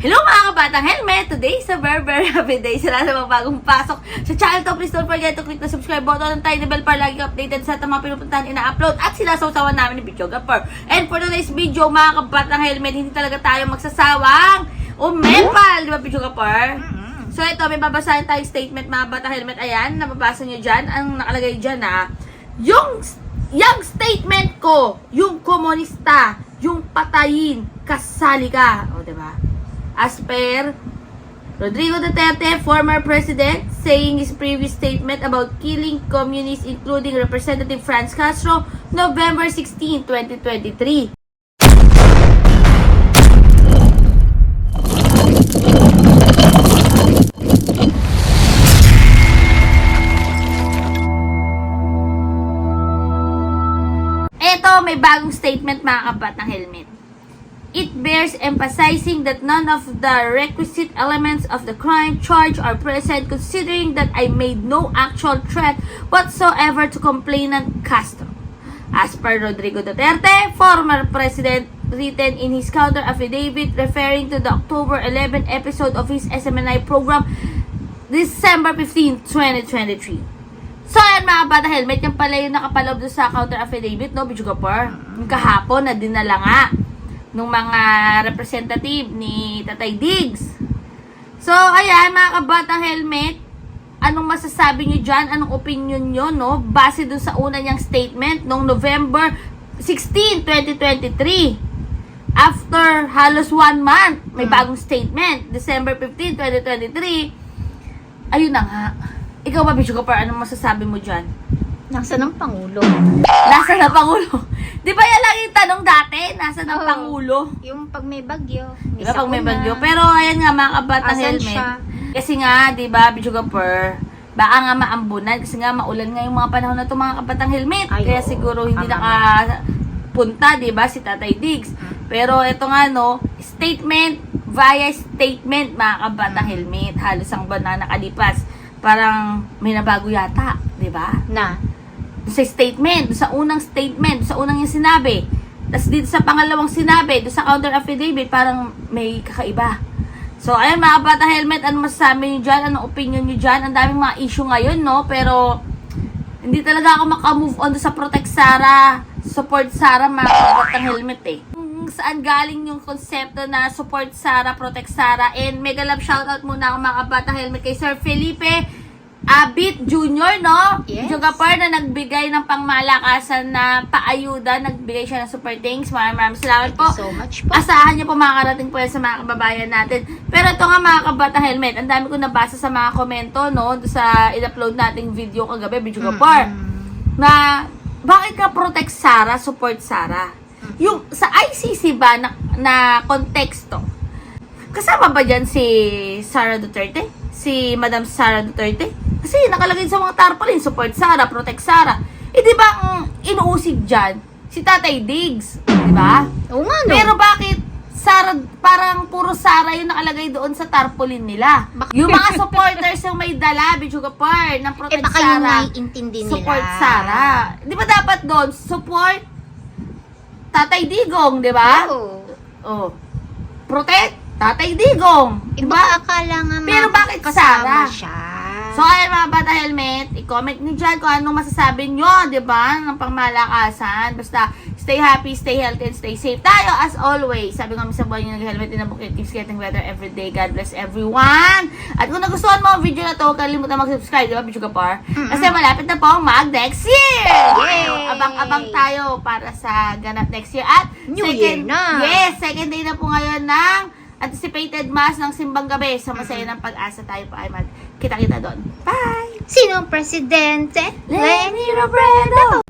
Hello mga kabatang helmet! Today is a very very happy day. Sila sa mga bagong pasok sa channel to. Please don't forget to click the subscribe button and tiny bell para lagi updated sa mga pinupuntahan ina-upload at sinasawsawan namin ni Video Gapper. And for today's video mga kabatang helmet, hindi talaga tayo magsasawang umepal! Di ba Video Gapper? So ito, may babasahin tayong statement mga batang helmet. Ayan, nababasa nyo dyan. Ang nakalagay dyan ah, yung, yung statement ko, yung komunista, yung patayin, kasali ka. O, diba? As per Rodrigo Duterte, former president, saying his previous statement about killing communists including Representative Franz Castro, November 16, 2023. Eto, may bagong statement mga kapat ng helmet. It bears emphasizing that none of the requisite elements of the crime charge are present considering that I made no actual threat whatsoever to complainant Castro. As per Rodrigo Duterte, former president written in his counter affidavit referring to the October 11 episode of his SMNI program December 15, 2023. So, ayan mga bata helmet, yung pala yung nakapaloob doon sa counter affidavit, no? Yung kahapon na dinala nga nung mga representative ni Tatay Diggs. So, ayan mga kabatang helmet, anong masasabi nyo dyan? Anong opinion nyo, no? Base doon sa una niyang statement noong November 16, 2023. After halos one month, may Mm. bagong statement. December 15, 2023. Ayun na nga. Ikaw ba, Bicho Gapar, anong masasabi mo dyan? Nasa ng Pangulo. Nasa na Pangulo? Di ba yan lang yung tanong dati? Nasa ng Oo. Pangulo? Yung pag may bagyo. Di ba pag may bagyo? Pero ayan nga mga kabatang Asan helmet. siya? Kasi nga, di ba, Bichugaper, baka nga maambunan kasi nga maulan nga yung mga panahon na to mga kabatang helmet. Ay, Kaya oo. siguro hindi Tama. nakapunta, di ba, si Tatay Diggs. Mm. Pero ito nga no, statement via statement mga kabatang helmet. Halos ang buwan na nakalipas. Parang may nabago yata, di ba? Na. Sa statement, sa unang statement, sa unang yung sinabi. Tapos dito sa pangalawang sinabi, doon sa counter affidavit, parang may kakaiba. So, ayan mga bata helmet, ano masasabi nyo dyan? Anong opinion nyo dyan? Ang daming mga issue ngayon, no? Pero, hindi talaga ako makamove on sa Protect Sara, Support Sara, mga kabatang helmet eh. Saan galing yung konsepto na Support Sara, Protect Sara, and mega love shoutout muna ako mga kabatang helmet kay Sir Felipe Abit Jr., no? Yes. Jogapar na nagbigay ng pangmalakasan na paayuda, nagbigay siya ng super thanks. Maraming maraming salamat Thank po. so much po. Asahan niyo po makakarating po yan sa mga kababayan natin. Pero ito nga mga kabata helmet, ang dami ko nabasa sa mga komento, no? Sa in-upload nating video kagabi, video kapar. Mm. Na, bakit ka protect Sara, support Sara? Yung sa ICC ba na, na konteksto, kasama ba dyan si Sara Duterte? Si Madam Sara Duterte? Kasi nakalagay sa mga tarpaulin, support Sara, protect Sara. Eh di ba ang inuusig dyan, si Tatay Diggs, di ba? Oo nga no. Pero bakit Sara, parang puro Sara yung nakalagay doon sa tarpaulin nila. Bak- Yung mga supporters yung may dala, Bichugapar, ng eh Protect baka yung Sara. naiintindi nila. Support Sara. Di ba dapat doon, support Tatay Digong, di ba? Oo. Oh. Protect Tatay Digong. Di Eh ba? baka akala nga Pero bakit Sara? siya. So, ayan mga bata helmet, i-comment nyo dyan kung anong masasabi nyo, di ba, ng pangmalakasan. Basta, stay happy, stay healthy, and stay safe tayo as always. Sabi nga sa buhay nyo nag-helmet in a book, it keeps getting better every day. God bless everyone. At kung nagustuhan mo ang video na to, kalimutan mag-subscribe, di ba, Bicho Kapar? Kasi malapit na po ang mag next year! Yay! Abang-abang tayo para sa ganap next year. At New second, year na. Yes, second day na po ngayon ng anticipated mass ng simbang gabi sa masaya ng pag-asa tayo po ay magkita-kita doon. Bye! Sino ang presidente? Lenny Robredo!